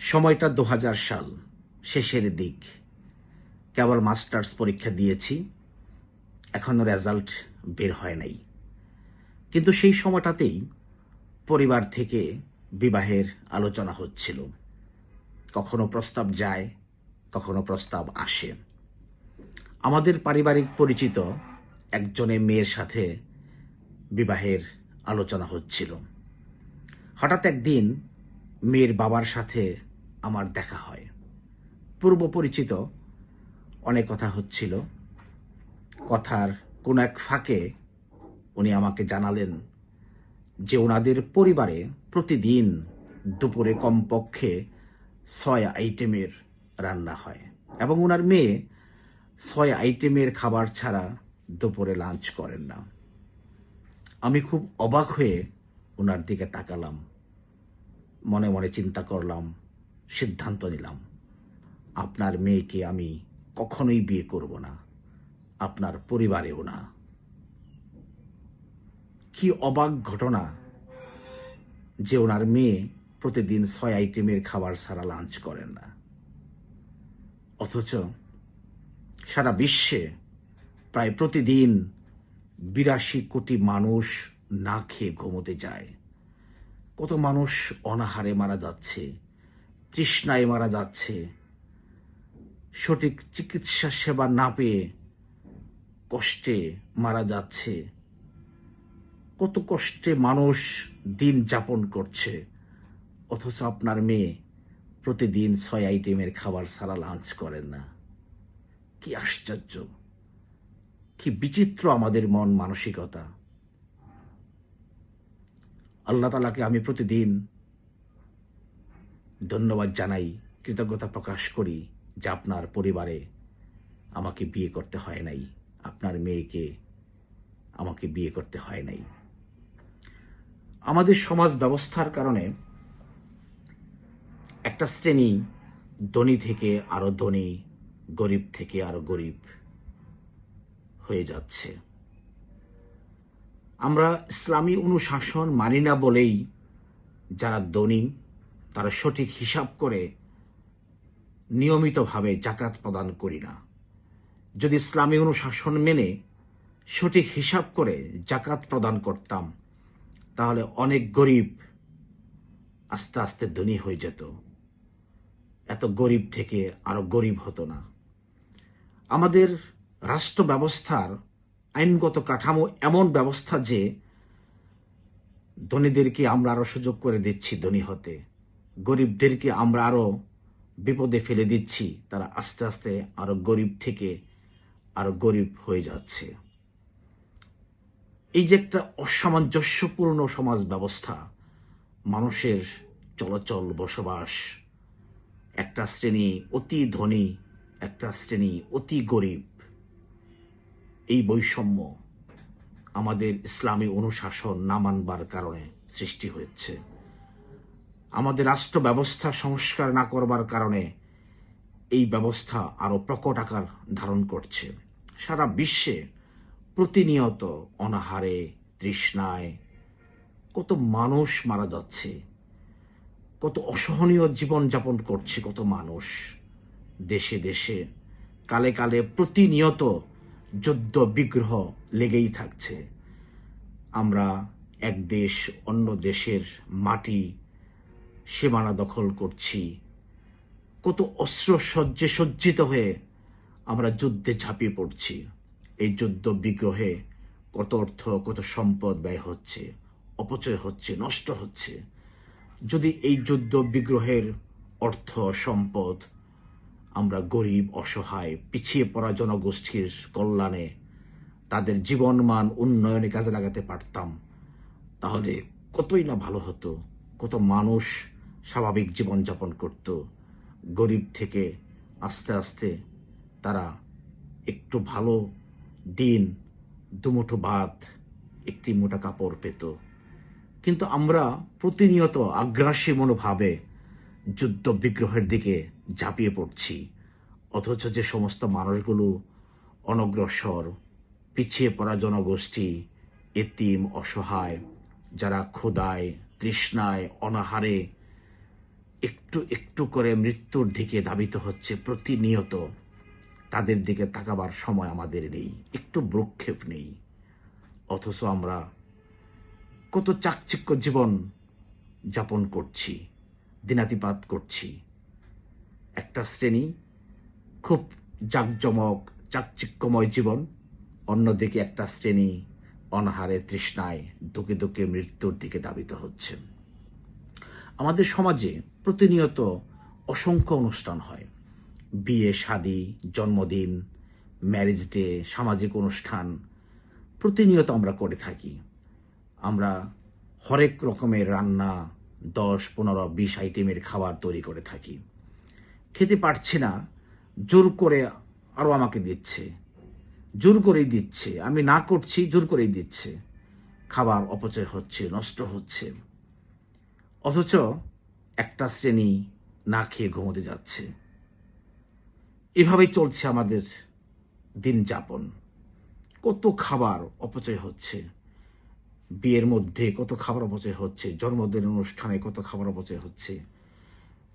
সময়টা দু হাজার সাল, শেষের দিক। কেবল মাস্টার্স পরীক্ষা দিয়েছি, এখনও রেজাল্ট বের হয় নাই। কিন্তু সেই সময়টাতেই পরিবার থেকে বিবাহের আলোচনা হচ্ছিল। কখনো প্রস্তাব যায়, কখনো প্রস্তাব আসে। আমাদের পারিবারিক পরিচিত একজনে মেয়ের সাথে বিবাহের আলোচনা হচ্ছিল। হঠাৎ একদিন মেয়ের বাবার সাথে আমার দেখা হয়। পূর্ব পরিচিত অনেক কথা হচ্ছিল। কথার কোন এক ফাঁকে উনি আমাকে জানালেন যে ওনাদের পরিবারে প্রতিদিন দুপুরে কমপক্ষে ছয় আইটেমের রান্না হয় এবং ওনার মেয়ে ছয় আইটেমের খাবার ছাড়া দুপুরে লাঞ্চ করেন না। আমি খুব অবাক হয়ে ওনার দিকে তাকালাম, মনে মনে চিন্তা করলাম সিদ্ধান্ত নিলাম। আপনার মেয়েকে আমি কখনোই বিয়ে করব না। আপনার পরিবারেও না। কি অবাক ঘটনা যে ওনার মেয়ে প্রতিদিন ছয় আইটেমের খাবার ছাড়া লাঞ্চ করেন না। অথচ সারা বিশ্বে প্রায় প্রতিদিন বিরাশি কোটি মানুষ না খেয়ে ঘুমোতে যায়। কত মানুষ অনাহারে মারা যাচ্ছে। তৃষ্ণায় মারা যাচ্ছে। সঠিক চিকিৎসা সেবা না পেয়ে কষ্টে মারা যাচ্ছে। কত কষ্টে মানুষ দিন যাপন করছে। অথচ আপনার মেয়ে প্রতিদিন ছয় আইটেমের খাবার ছাড়া লাঞ্চ করেন না। কি আশ্চর্য! কি বিচিত্র আমাদের মন মানসিকতা। আল্লাহ তালাকে আমি প্রতিদিন ধন্যবাদ জানাই, কৃতজ্ঞতা প্রকাশ করি যে আপনার পরিবারে আমাকে বিয়ে করতে হয় নাই, আপনার মেয়েকে আমাকে বিয়ে করতে হয় নাই। আমাদের সমাজ ব্যবস্থার কারণে একটা শ্রেণি ধনী থেকে আরও ধনী, গরিব থেকে আরও গরিব হয়ে যাচ্ছে। আমরা ইসলামী অনুশাসন মানি না বলেই যারা ধনী তারা সঠিক হিসাব করে নিয়মিতভাবে জাকাত প্রদান করি না। যদি ইসলামী অনুশাসন মেনে সঠিক হিসাব করে জাকাত প্রদান করতাম, তাহলে অনেক গরিব আস্তে আস্তে ধনী হয়ে যেত। এত গরিব থেকে আরও গরিব হতো না। আমাদের রাষ্ট্র ব্যবস্থার আইনগত কাঠামো এমন ব্যবস্থা যে ধনীদেরকে আমরা আরও সুযোগ করে দিচ্ছি ধনী হতে। গরিবদেরকে আমরা আরও বিপদে ফেলে দিচ্ছি, তারা আস্তে আস্তে আরও গরিব থেকে আরও গরিব হয়ে যাচ্ছে। এই যে একটা অসামঞ্জস্যপূর্ণ সমাজ ব্যবস্থা, মানুষের চলাচল, বসবাস, একটা শ্রেণি অতি ধনী, একটা শ্রেণি অতি গরিব, এই বৈষম্য আমাদের ইসলামী অনুশাসন না মানবার কারণে সৃষ্টি হয়েছে। আমাদের রাষ্ট্র ব্যবস্থা সংস্কার না করবার কারণে এই ব্যবস্থা আরও প্রকট আকার ধারণ করছে। সারা বিশ্বে প্রতিনিয়ত অনাহারে, তৃষ্ণায় কত মানুষ মারা যাচ্ছে, কত অসহনীয় জীবন যাপন করছে কত মানুষ। দেশে দেশে, কালে কালে প্রতিনিয়ত যুদ্ধ বিগ্রহ লেগেই থাকছে। আমরা এক দেশ অন্য দেশের মাটি সীমানা দখল করছি। কত অস্ত্র সজ্জে সজ্জিত হয়ে আমরা যুদ্ধে ঝাঁপিয়ে পড়ছি। এই যুদ্ধ বিগ্রহে কত অর্থ, কত সম্পদ ব্যয় হচ্ছে, অপচয় হচ্ছে, নষ্ট হচ্ছে। যদি এই যুদ্ধ বিগ্রহের অর্থ, সম্পদ আমরা গরিব, অসহায়, পিছিয়ে পড়া জনগোষ্ঠীর কল্যাণে তাদের জীবনমান উন্নয়নে কাজে লাগাতে পারতাম, তাহলে কতই না ভালো হতো। কত মানুষ স্বাভাবিক জীবনযাপন করত। গরিব থেকে আস্তে আস্তে তারা একটু ভালো দিন, দুমুঠো ভাত, একটি মোটা কাপড় পেত। কিন্তু আমরা প্রতিনিয়ত আগ্রাসী মনোভাবে যুদ্ধ বিগ্রহের দিকে ঝাঁপিয়ে পড়ছি। অথচ যে সমস্ত মানুষগুলো অনগ্রসর, পিছিয়ে পড়া জনগোষ্ঠী, এতিম, অসহায়, যারা ক্ষুদায় তৃষ্ণায় অনাহারে একটু একটু করে মৃত্যুর দিকে ধাবিত হচ্ছে প্রতিনিয়ত। তাদের দিকে তাকাবার সময় আমাদের নেই, একটু ভ্রুক্ষেপ নেই। অথচ আমরা কত চাকচিক্য জীবন যাপন করছি, দিনাতিপাত করছি। একটা শ্রেণি, খুব জাকজমক, চাকচিক্যময় জীবন, অন্যদিকে একটা শ্রেণি অনাহারে তৃষ্ণায় দুকে দুকে মৃত্যুর দিকে দাবিত হচ্ছে। আমাদের সমাজে প্রতিনিয়ত অসংখ্য অনুষ্ঠান হয়। বিয়ে, শাদি, জন্মদিন ম্যারেজ ডে সামাজিক অনুষ্ঠান প্রতিনিয়ত আমরা করে থাকি। আমরা হরেক রকমের রান্না, দশ, পনেরো, বিশ আইটেমের খাবার তৈরি করে থাকি। খেতে পারছি না, জোর করে আরও আমাকে দিচ্ছে। জোর করেই দিচ্ছে। আমি না করছি, জোর করেই দিচ্ছে। খাবার অপচয় হচ্ছে, নষ্ট হচ্ছে। অথচ একটা শ্রেণি না খেয়ে ঘুমোতে যাচ্ছে। এভাবেই চলছে আমাদের দিন যাপন। কত খাবার অপচয় হচ্ছে। বিয়ের মধ্যে কত খাবার অপচয় হচ্ছে। জন্মদিন অনুষ্ঠানে কত খাবার অপচয় হচ্ছে।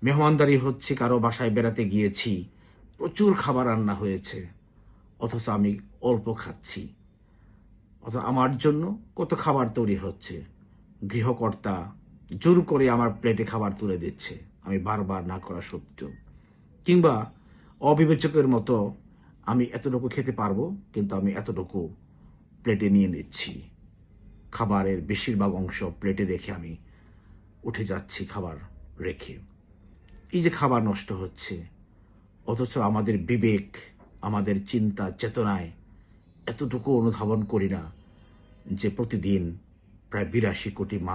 মেহমানদারি হচ্ছে, কারও বাসায় বেড়াতে গিয়েছি, প্রচুর খাবার রান্না হয়েছে। অথচ আমি অল্প খাচ্ছি। অথচ আমার জন্য কত খাবার তৈরি হচ্ছে। গৃহকর্তা জোর করে আমার প্লেটে খাবার তুলে দিচ্ছে। আমি বারবার না করা সত্ত্বেও। কিংবা অবিবেচকের মতো আমি এতটুকু খেতে পারব, কিন্তু আমি এতটুকু প্লেটে নিয়ে নিচ্ছি। খাবারের বেশিরভাগ অংশ প্লেটে রেখে আমি উঠে যাচ্ছি খাবার রেখে। এই যে খাবার নষ্ট হচ্ছে, অথচ আমাদের বিবেক আমাদের চিন্তা চেতনায় এতটুকু অনুধাবন করি না যে প্রতিদিন প্রায় বিরাশি কোটি মানুষ